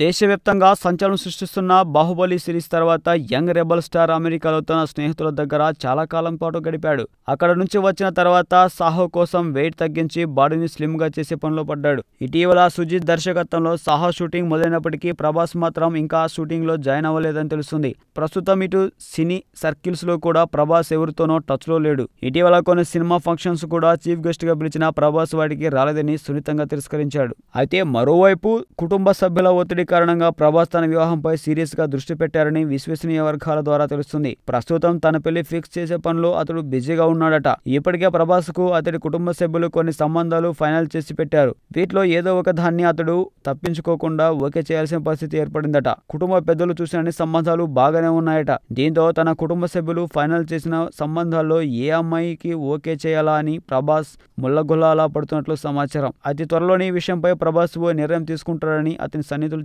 దేశవ్యాప్తంగా సంచలనం సృష్టిస్తున్న బాహుబలి సిరీస్ తర్వాత యంగ్ రెబల్ స్టార్ అమెరికాలో తన స్నేహితుల దగ్గర చాలా కాలం పాటు గడిపాడు. అక్కడ నుంచి వచ్చిన తర్వాత సాహో కోసం వెయిట్ తగ్గించి బాడీని స్లిమ్గా చేసే పనిలో పడ్డాడు. ఇటీవల సుజిత్ దర్శకత్వంలో సాహో షూటింగ్ మొదలైనప్పటికీ ప్రభాస్ మాత్రం ఇంకా షూటింగ్లో జాయిన్ అవ్వలేదని తెలుస్తుంది. ప్రస్తుతం ఇటు సినీ సర్కిల్స్లో కూడా ప్రభాస్ ఎవరితోనో టచ్లో లేడు. ఇటీవల కొన్ని సినిమా ఫంక్షన్స్ కూడా చీఫ్ గెస్ట్గా పిలిచిన ప్రభాస్ వాటికి రాలేదని సున్నితంగా తిరస్కరించాడు. అయితే మరోవైపు కుటుంబ సభ్యుల ఒత్తిడి కారణంగా ప్రభాస్ తన వివాహంపై సీరియస్గా దృష్టి పెట్టారని విశ్వసనీయ వర్గాల ద్వారా తెలుస్తుంది. ప్రస్తుతం తన పెళ్ళి ఫిక్స్ చేసే పనిలో అతడు బిజీగా ఉన్నాడట. ఇప్పటికే ప్రభాస్కు అతడి కుటుంబ సభ్యులు కొన్ని సంబంధాలు ఫైనల్ చేసి పెట్టారు. వీటిలో ఏదో ఒక దాన్ని అతడు తప్పించుకోకుండా ఓకే చేయాల్సిన పరిస్థితి ఏర్పడిందట. కుటుంబ పెద్దలు చూసిన అన్ని సంబంధాలు బాగానే ఉన్నాయట. దీంతో తన కుటుంబ సభ్యులు ఫైనల్ చేసిన సంబంధాల్లో ఏ అమ్మాయికి ఓకే చేయాలా అని ప్రభాస్ ముళ్ళగుల్లాలా పడుతున్నట్లు సమాచారం. అతి త్వరలోని ఈ విషయంపై ప్రభాస్ ఓ నిర్ణయం తీసుకుంటారని అతని సన్నిహితులు